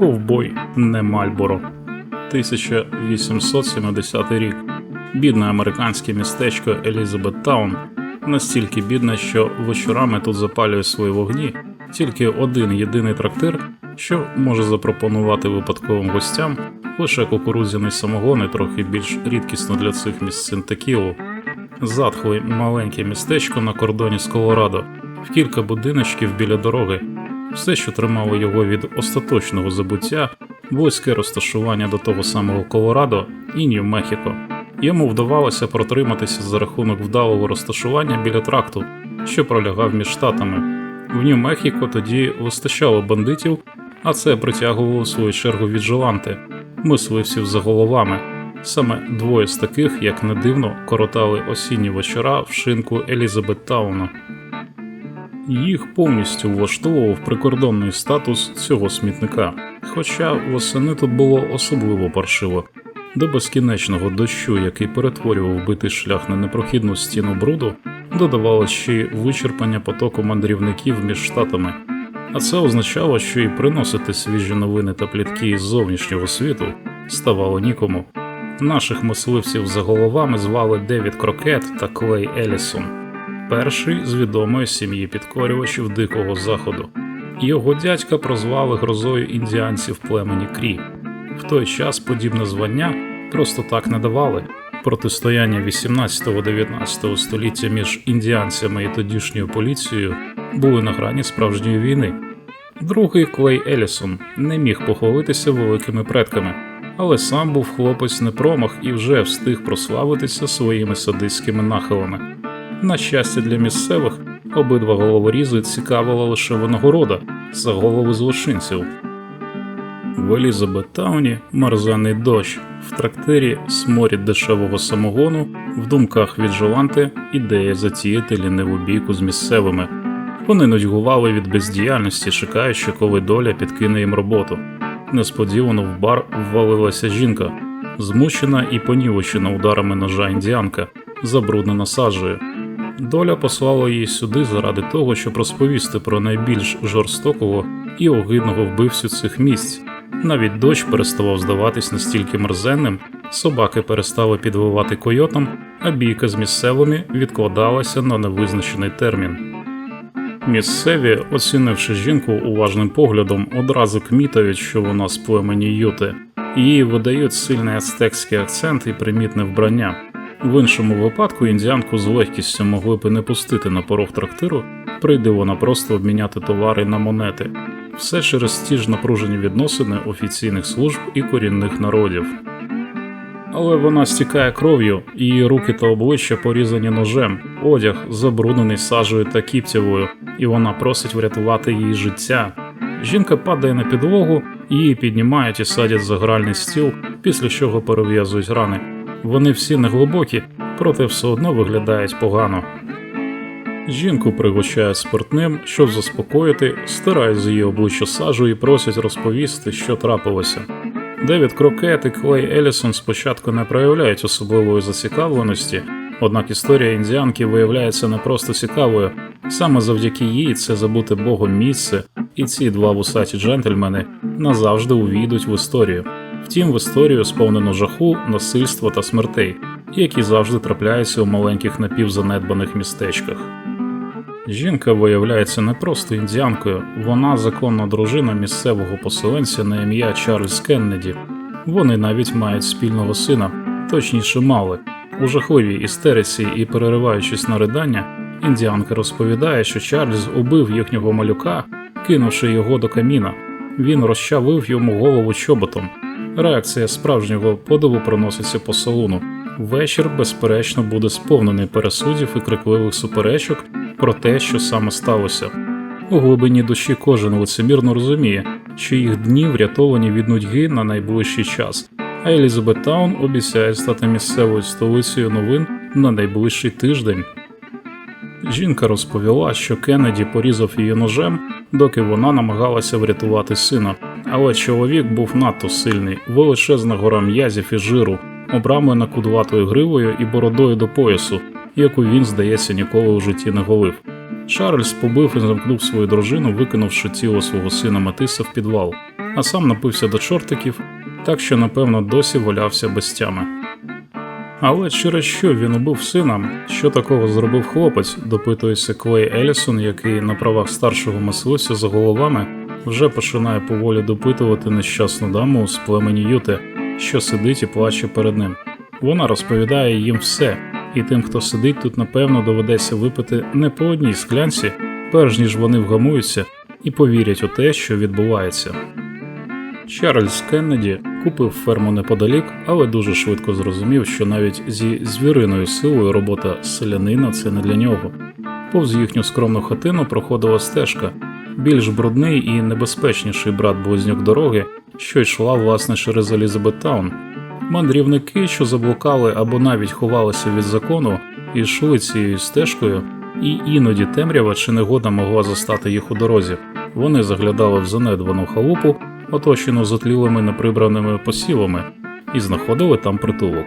Ковбой не Мальборо. 1870 рік. Бідне американське містечко Елізабеттаун. Настільки бідне, що вечорами тут запалює свої вогні тільки один єдиний трактир, що може запропонувати випадковим гостям лише кукурудзяний самогон і трохи більш рідкісно для цих місцин текілу. Затхле маленьке містечко на кордоні з Колорадо, в кілька будиночків біля дороги. Все, що тримало його від остаточного забуття, близьке розташування до того самого Колорадо і Нью-Мехіко. Йому вдавалося протриматися за рахунок вдалого розташування біля тракту, що пролягав між штатами. В Нью-Мехіко тоді вистачало бандитів, а це притягувало свою чергу віджиланти, мисливців за головами. Саме двоє з таких, як не дивно, коротали осінні вечора в шинку Їх повністю влаштовував прикордонний статус цього смітника, хоча восени тут було особливо паршиво. До безкінечного дощу, який перетворював битий шлях на непрохідну стіну бруду, додавалось ще й вичерпання потоку мандрівників між штатами. А це означало, що і приносити свіжі новини та плітки із зовнішнього світу ставало нікому. Наших мисливців за головами звали Девід Крокет та Клей Елісон, перший з відомої сім'ї підкорювачів Дикого Заходу. Його дядька прозвали грозою індіанців племені Крі. В той час подібне звання просто так не давали. Протистояння 18-19 століття між індіанцями і тодішньою поліцією були на грані справжньої війни. Другий Клей Елісон не міг похвалитися великими предками, але сам був хлопець не промах і вже встиг прославитися своїми садистськими нахилами. На щастя для місцевих, обидва головорізи цікавила лише винагорода за голови злочинців. В Елізабеттауні мерзений дощ, в трактирі сморід дешевого самогону, в думках віджоланти ідея затіяти ліниву бійку з місцевими. Вони нудьгували від бездіяльності, чекаючи, коли доля підкине їм роботу. Несподівано в бар ввалилася жінка, змучена і понівечена ударами ножа індіанка, забруднена сажею. Доля послала її сюди заради того, щоб розповісти про найбільш жорстокого і огидного вбивцю цих місць. Навіть дощ переставав здаватись настільки мерзенним, собаки перестали підвивати койотам, а бійка з місцевими відкладалася на невизначений термін. Місцеві, оцінивши жінку уважним поглядом, одразу кмітають, що вона з племені Юти, її видають сильний ацтекський акцент і примітне вбрання. В іншому випадку індіанку з легкістю могли б і не пустити на порог трактиру, прийде вона просто обміняти товари на монети. Все через ті ж напружені відносини офіційних служб і корінних народів. Але вона стікає кров'ю, її руки та обличчя порізані ножем, одяг забруднений сажею та кіптєвою, і вона просить врятувати її життя. Жінка падає на підлогу, її піднімають і садять за гральний стіл, після чого перев'язують рани. Вони всі неглибокі, проте все одно виглядають погано. Жінку пригощають спиртним, щоб заспокоїти, стирають з її обличчя сажу і просять розповісти, що трапилося. Девід Крокет і Клей Елісон спочатку не проявляють особливої зацікавленості, однак історія індіанки виявляється не просто цікавою. Саме завдяки їй це забуте богом місце, і ці два вусаті джентльмени назавжди увійдуть в історію. Втім, в історію сповнено жаху, насильства та смертей, які завжди трапляються у маленьких напівзанедбаних містечках. Жінка виявляється не просто індіанкою, вона законна дружина місцевого поселенця на ім'я Чарльз Кеннеді. Вони навіть мають спільного сина, точніше мали. У жахливій істериці і перериваючись на ридання, індіанка розповідає, що Чарльз убив їхнього малюка, кинувши його до каміна. Він розчавив йому голову чоботом. Реакція справжнього подиву проноситься по салону. Вечір, безперечно, буде сповнений пересудів і крикливих суперечок про те, що саме сталося. У глибині душі кожен лицемірно розуміє, що їх дні врятовані від нудьги на найближчий час, а Елізабеттаун обіцяє стати місцевою столицею новин на найближчий тиждень. Жінка розповіла, що Кеннеді порізав її ножем, доки вона намагалася врятувати сина, але чоловік був надто сильний, величезна гора м'язів і жиру, обрамлена кудлатою гривою і бородою до поясу, яку він, здається, ніколи у житті не голив. Чарльз побив і замкнув свою дружину, викинувши тіло свого сина Матиса в підвал. а сам напився до чортиків, так що напевно досі валявся без тями. Але через що він убив сина? Що такого зробив хлопець? допитується Клей Елісон, який на правах старшого мисливця за головами вже починає поволі допитувати нещасну даму з племені Юте, що сидить і плаче перед ним. Вона розповідає їм все, і тим, хто сидить тут, напевно, доведеться випити не по одній склянці, перш ніж вони вгамуються і повірять у те, що відбувається. Чарльз Кеннеді купив ферму неподалік, але дуже швидко зрозумів, що навіть зі звіриною силою робота селянина це не для нього. Повз їхню скромну хатину проходила стежка, більш брудний і небезпечніший брат близнюк дороги, що йшла власне через Елізабеттаун. Мандрівники, що заблукали або навіть ховалися від закону, йшли цією стежкою, і іноді темрява чи негода могла застати їх у дорозі. Вони заглядали в занедбану халупу, оточену затлілими неприбраними посівами, і знаходили там притулок.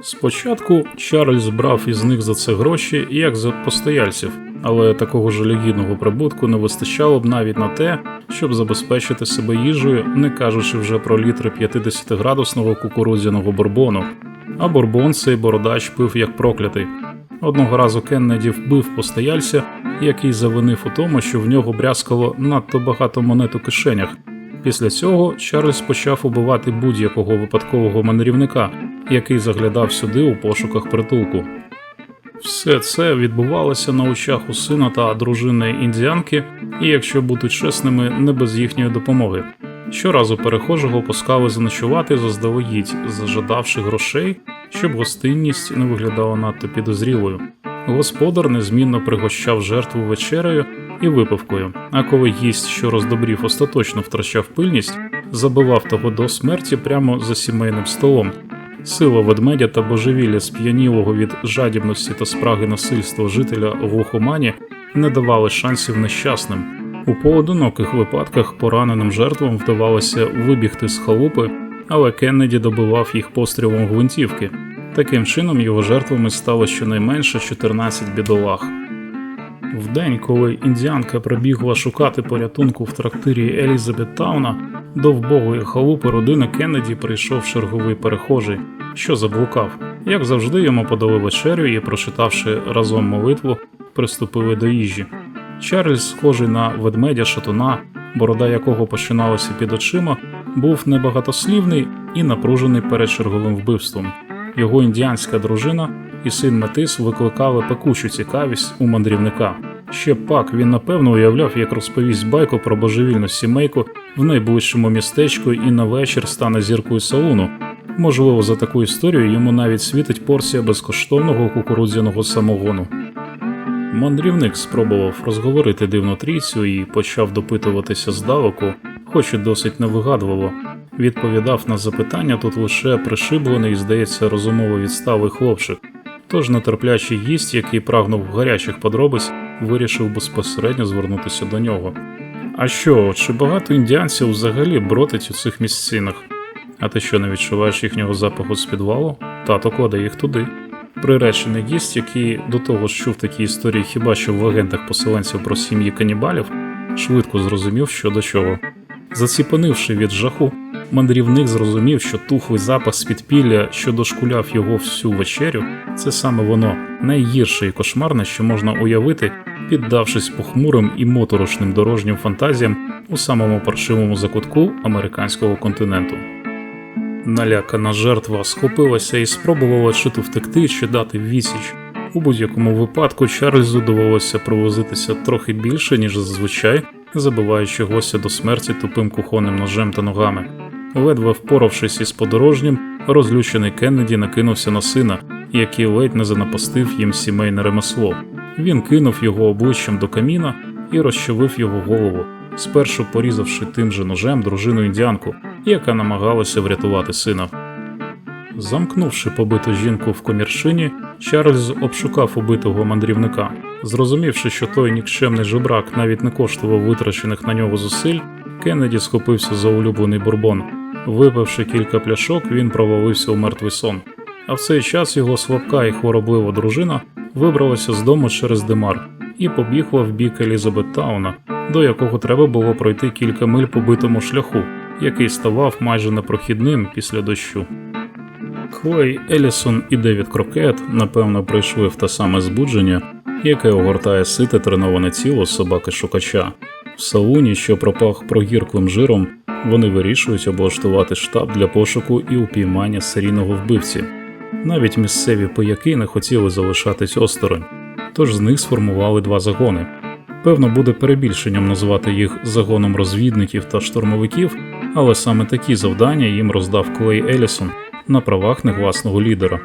Спочатку Чарльз брав із них за це гроші як за постояльців, але такого жалюгідного прибутку не вистачало б навіть на те, щоб забезпечити себе їжею, не кажучи вже про літри 50-градусного кукурудзяного бурбону. А бурбон цей бородач пив як проклятий. Одного разу Кеннеді вбив постояльця, який завинив у тому, що в нього брязкало надто багато монет у кишенях. Після цього Чарльз почав убивати будь-якого випадкового мандрівника, який заглядав сюди у пошуках притулку. Все це відбувалося на очах у сина та дружини індіанки, і, якщо бути чесними, не без їхньої допомоги. Щоразу перехожого пускали заночувати заздалегідь, зажадавши грошей, щоб гостинність не виглядала надто підозрілою. Господар незмінно пригощав жертву вечерею і випивкою, а коли гість, що роздобрів, остаточно втрачав пильність, забивав того до смерті прямо за сімейним столом. Сила ведмедя та божевілля сп'янілого від жадібності та спраги насильства жителя глухомані не давали шансів нещасним. У поодиноких випадках пораненим жертвам вдавалося вибігти з халупи, але Кеннеді добивав їх пострілом гвинтівки. Таким чином його жертвами стало щонайменше 14 бідолах. В день, коли індіанка прибігла шукати порятунку в трактирі Елізабеттауна, до вбогої халупи родини Кеннеді прийшов черговий перехожий, що заблукав. Як завжди, йому подали вечерю і, прочитавши разом молитву, приступили до їжі. Чарльз, схожий на ведмедя шатуна, борода якого починалася під очима, був небагатослівний і напружений перед черговим вбивством. Його індіанська дружина і син Метис викликали пекучу цікавість у мандрівника. Ще пак він напевно уявляв, як розповість байку про божевільну сімейку в найближчому містечку і на вечір стане зіркою салуну. Можливо, за таку історію йому навіть світить порція безкоштовного кукурудзяного самогону. Мандрівник спробував розговорити дивну трійцю і почав допитуватися здалеку, хоч і досить невигадливо. Відповідав на запитання тут лише пришиблений, здається, розумово відсталий хлопчик. Тож нетерплячий гість, який прагнув гарячих подробиць, вирішив безпосередньо звернутися до нього. А що, чи багато індіанців взагалі бродить у цих місцинах? А ти що не відчуваєш їхнього запаху з підвалу? Тато кладе їх туди. Приречений гість, який до того ж чув такі історії хіба що в агентах поселенців про сім'ї канібалів, швидко зрозумів, що до чого. Заціпанивши від жаху, мандрівник зрозумів, що тухлий запах з підпілля, що дошкуляв його всю вечерю, це саме воно найгірше і кошмарне, що можна уявити, піддавшись похмурим і моторошним дорожнім фантазіям у самому паршивому закутку американського континенту. Налякана жертва схопилася і спробувала чи то втекти, чи дати відсіч. У будь-якому випадку Чарльзу довелося провозитися трохи більше, ніж зазвичай, забиваючи гостя до смерті тупим кухонним ножем та ногами. Ледве впоравшись із подорожнім, розлючений Кеннеді накинувся на сина, який ледь не занапастив їм сімейне ремесло. Він кинув його обличчям до каміна і розчавив його голову, спершу порізавши тим же ножем дружину індіанку, яка намагалася врятувати сина. Замкнувши побиту жінку в комірчині, Чарльз обшукав убитого мандрівника. Зрозумівши, що той нікчемний жебрак навіть не коштував витрачених на нього зусиль, Кеннеді схопився за улюблений бурбон. Випивши кілька пляшок, він провалився у мертвий сон. А в цей час його слабка і хвороблива дружина вибралася з дому через Демар і побігла в бік Елізабеттауна, до якого треба було пройти кілька миль по битому шляху, який ставав майже непрохідним після дощу. Клей, Елісон і Девід Крокет, напевно, прийшли в те саме збудження, яке огортає сите треноване тіло собаки шукача. В салуні, що пропах прогірклим жиром, вони вирішують облаштувати штаб для пошуку і упіймання серійного вбивці. Навіть місцеві пияки не хотіли залишатись осторонь, тож з них сформували два загони. Певно, буде перебільшенням назвати їх загоном розвідників та штурмовиків, але саме такі завдання їм роздав Клей Елісон на правах негласного лідера.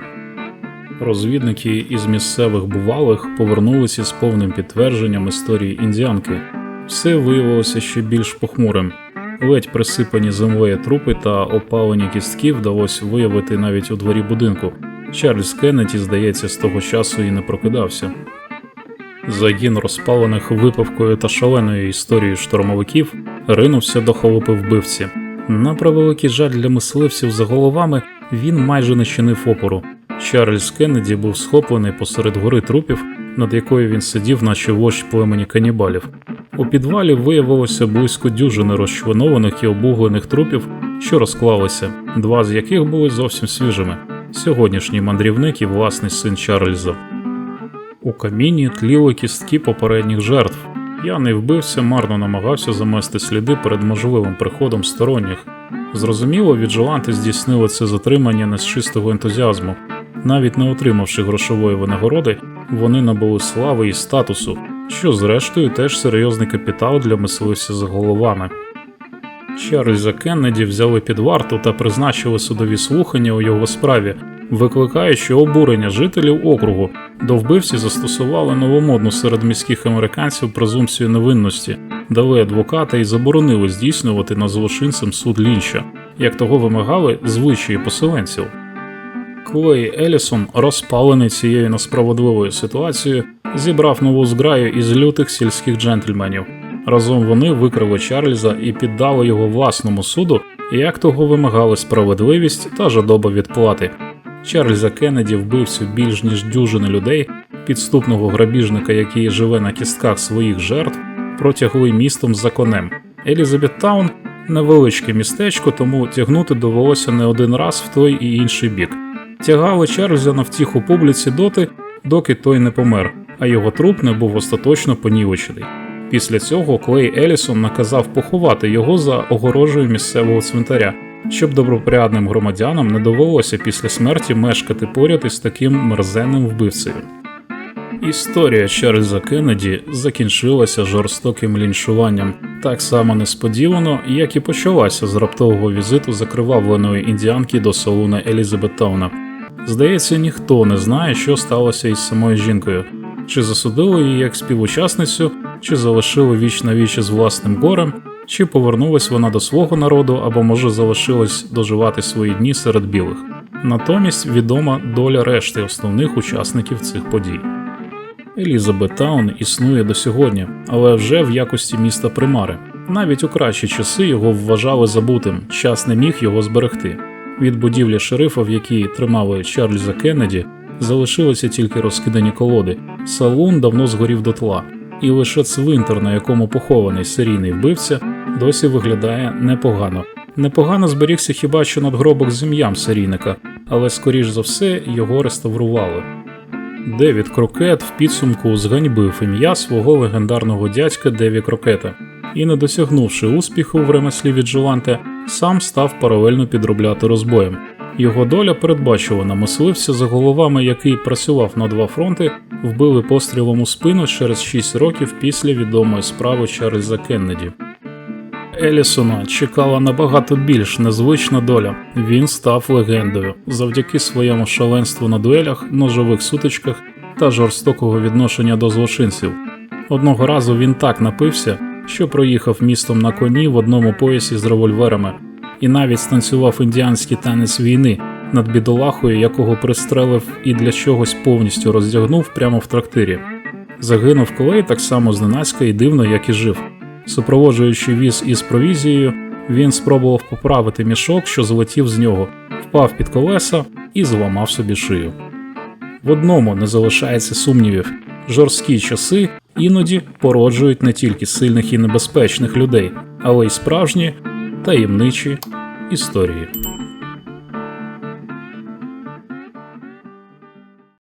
Розвідники із місцевих бувалих повернулися з повним підтвердженням історії індіанки. Все виявилося ще більш похмурим. Ледь присипані землею трупи та опалені кістки вдалося виявити навіть у дворі будинку. Чарльз Кеннеді, здається, з того часу і не прокидався. Загін розпалених випавкою та шаленою історією штурмовиків ринувся до холопи вбивці. На превеликий жаль для мисливців за головами він майже не чинив опору. Чарльз Кеннеді був схоплений посеред гори трупів, над якою він сидів, наче вождь племені канібалів. У підвалі виявилося близько дюжини розчленованих і обуглених трупів, що розклалися, два з яких були зовсім свіжими. Сьогоднішній мандрівник і власний син Чарльза. У каміні тліли кістки попередніх жертв. П'яний вбивця марно намагався замести сліди перед можливим приходом сторонніх. Зрозуміло, віджиланти здійснили це затримання не з чистого ентузіазму. Навіть не отримавши грошової винагороди, вони набули слави і статусу, що зрештою теж серйозний капітал для мисливця за головами. Чарльза Кеннеді взяли під варту та призначили судові слухання у його справі, викликаючи обурення жителів округу. До вбивці застосували новомодну серед міських американців презумпцію невинності, дали адвоката і заборонили здійснювати над злочинцем суд лінча, як того вимагали звичаї поселенців. Клей Елісон, розпалений цією несправедливою ситуацією, зібрав нову зграю із лютих сільських джентльменів. Разом вони викрили Чарльза і піддали його власному суду, як того вимагали справедливість та жадоба відплати. Чарльза Кеннеді вбивцю більш ніж дюжини людей, підступного грабіжника, який живе на кістках своїх жертв, протягли містом за конем. Елізабеттаун невеличке містечко, тому тягнути довелося не один раз в той і інший бік. Тягали Чарльза на втіху публіці доти, доки той не помер, а його труп не був остаточно понівечений. Після цього Клей Елісон наказав поховати його за огорожею місцевого цвинтаря, щоб добропорядним громадянам не довелося після смерті мешкати поряд із таким мерзенним вбивцею. Історія Чарльза Кеннеді закінчилася жорстоким лінчуванням так само несподівано, як і почалася з раптового візиту закривавленої індіанки до салуна Елізабеттауна. Здається, ніхто не знає, що сталося із самою жінкою, чи засудили її як співучасницю, чи залишили віч на віч з власним горем, чи повернулась вона до свого народу, або може залишилась доживати свої дні серед білих. Натомість відома доля решти основних учасників цих подій. Елізабеттаун існує до сьогодні, але вже в якості міста примари. Навіть у кращі часи його вважали забутим, час не міг його зберегти. Від будівлі шерифа, в якій тримали Чарльза Кеннеді, залишилися тільки розкидані колоди. Салун давно згорів дотла, і лише цвинтар, на якому похований серійний вбивця, досі виглядає непогано. Непогано зберігся хіба що надгробок з ім'ям серійника, але скоріш за все його реставрували. Девід Крокет в підсумку зганьбив ім'я свого легендарного дядька Деві Крокета і, не досягнувши успіху в ремеслі віджиланте, сам став паралельно підробляти розбоєм. Його доля передбачувана мисливця за головами, який працював на два фронти, вбили пострілом у спину через 6 років після відомої справи Чарльза Кеннеді. Елісона чекала набагато більш незвична доля. Він став легендою завдяки своєму шаленству на дуелях, ножових сутичках та жорстокого відношення до злочинців. Одного разу він так напився, що проїхав містом на коні в одному поясі з револьверами, і навіть станцював індіанський танець війни над бідолахою, якого пристрелив і для чогось повністю роздягнув прямо в трактирі. Загинув колей так само зненацька і дивно, як і жив. Супроводжуючи віз із провізією, він спробував поправити мішок, що злетів з нього, впав під колеса і зламав собі шию. В одному не залишається сумнівів жорсткі часи іноді породжують не тільки сильних і небезпечних людей, але й справжні таємничі історії.